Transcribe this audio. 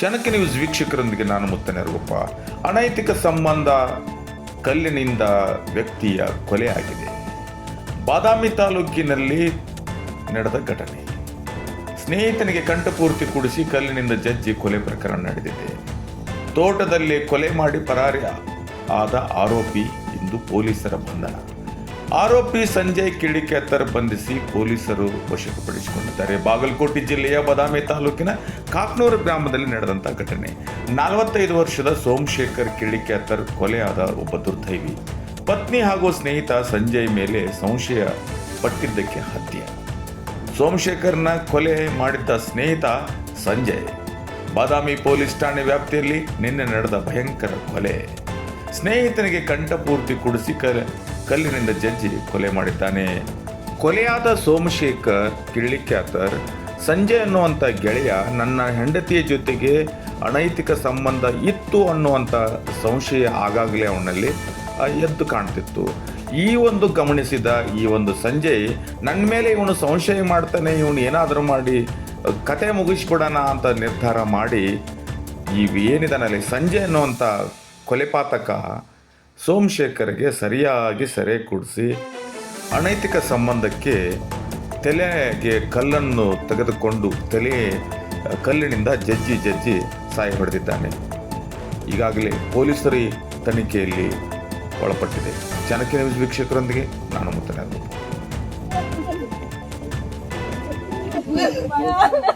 ಜನಕ news ವೀಕ್ಷಕರೊಂದಿಗೆ ನಾನು ಮುತ್ತನೆ ರೂಪ. ಅನೈತಿಕ ಸಂಬಂಧ ಕಲ್ಲಿನಿಂದ ವ್ಯಕ್ತಿಯ ಕೊಲೆ ಆಗಿದೆ. ಬಾದಾಮಿ ತಾಲೂಕಿನಲ್ಲಿ ನಡೆದ ಘಟನೆ. ಸ್ನೇಹಿತನಿಗೆ ಕಂಠಪೂರ್ತಿ ಕುಡಿಸಿ ಕಲ್ಲಿನಿಂದ ಜಜ್ಜಿ ಕೊಲೆ ಪ್ರಕರಣ ನಡೆದಿದೆ. ತೋಟದಲ್ಲಿ ಕೊಲೆ ಮಾಡಿ ಪರಾರಿ ಆದ ಆರೋಪಿ ಇಂದು ಪೊಲೀಸರ ಬಂಧನ. ಆರೋಪಿ ಸಂಜಯ್ ಕಿಡಿಕೆತ್ತರ್ ಬಂಧಿಸಿ ಪೊಲೀಸರು ವಶಪಡಿಸಿಕೊಂಡಿದ್ದಾರೆ. ಬಾಗಲಕೋಟೆ ಜಿಲ್ಲೆಯ ಬದಾಮಿ ತಾಲೂಕಿನ ಕಾಕ್ನೂರು ಗ್ರಾಮದಲ್ಲಿ ನಡೆದಂತಹ ಘಟನೆ. ನಲವತ್ತೈದು ವರ್ಷದ ಸೋಮಶೇಖರ್ ಕಿಡಿಕೆತ್ತರ್ ಕೊಲೆಯಾದ ಒಬ್ಬ ದುರ್ದೈವಿ. ಪತ್ನಿ ಹಾಗೂ ಸ್ನೇಹಿತ ಸಂಜಯ್ ಮೇಲೆ ಸಂಶಯ ಪಟ್ಟಿದ್ದಕ್ಕೆ ಹತ್ಯೆ. ಸೋಮಶೇಖರ್ನ ಕೊಲೆ ಮಾಡಿದ್ದ ಸ್ನೇಹಿತ ಸಂಜಯ್. ಬಾದಾಮಿ ಪೊಲೀಸ್ ಠಾಣೆ ವ್ಯಾಪ್ತಿಯಲ್ಲಿ ನಿನ್ನೆ ನಡೆದ ಭಯಂಕರ ಕೊಲೆ. ಸ್ನೇಹಿತನಿಗೆ ಕಂಠಪೂರ್ತಿ ಕುಡಿಸಿ ಕಲ್ ಕಲ್ಲಿನಿಂದ ಜಜ್ಜಿ ಕೊಲೆ ಮಾಡಿದ್ದಾನೆ. ಕೊಲೆಯಾದ ಸೋಮಶೇಖರ್, ಕಿಳ್ಳಿಕ್ಯಾತರ್, ಸಂಜಯ್ ಅನ್ನುವಂಥ ಗೆಳೆಯ ನನ್ನ ಹೆಂಡತಿಯ ಜೊತೆಗೆ ಅನೈತಿಕ ಸಂಬಂಧ ಇತ್ತು ಅನ್ನುವಂಥ ಸಂಶಯ ಆಗಾಗಲೇ ಅವನಲ್ಲಿ ಎದ್ದು ಕಾಣ್ತಿತ್ತು. ಈ ಒಂದು ಗಮನಿಸಿದ ಈ ಒಂದು ಸಂಜಯ್ ನನ್ನ ಮೇಲೆ ಇವನು ಸಂಶಯ ಮಾಡ್ತಾನೆ, ಇವನು ಏನಾದರೂ ಮಾಡಿ, ಕತೆ ಮುಗಿಸ್ಬಿಡೋಣ ಅಂತ ನಿರ್ಧಾರ ಮಾಡಿ, ಈ ಏನಿದಾನಲ್ಲಿ ಸಂಜಯ್ ಅನ್ನುವಂಥ ಕೊಲೆಪಾತಕ ಸೋಮಶೇಖರ್ಗೆ ಸರಿಯಾಗಿ ಸೆರೆ ಕೊಡಿಸಿ ಅನೈತಿಕ ಸಂಬಂಧಕ್ಕೆ ತಲೆಗೆ ಕಲ್ಲನ್ನು ತೆಗೆದುಕೊಂಡು ತಲೆ, ಕಲ್ಲಿನಿಂದ ಜಜ್ಜಿ ಜಜ್ಜಿ ಸಾಯಿ ಹೊಡೆದಿದ್ದಾನೆ. ಈಗಾಗಲೇ ಪೊಲೀಸರಿ ತನಿಖೆಯಲ್ಲಿ ಒಳಪಟ್ಟಿದೆ. ಚಾಣಕ್ಯ ನ್ಯೂಸ್ ವೀಕ್ಷಕರೊಂದಿಗೆ ನಾನು ಮುತ್ತನೆ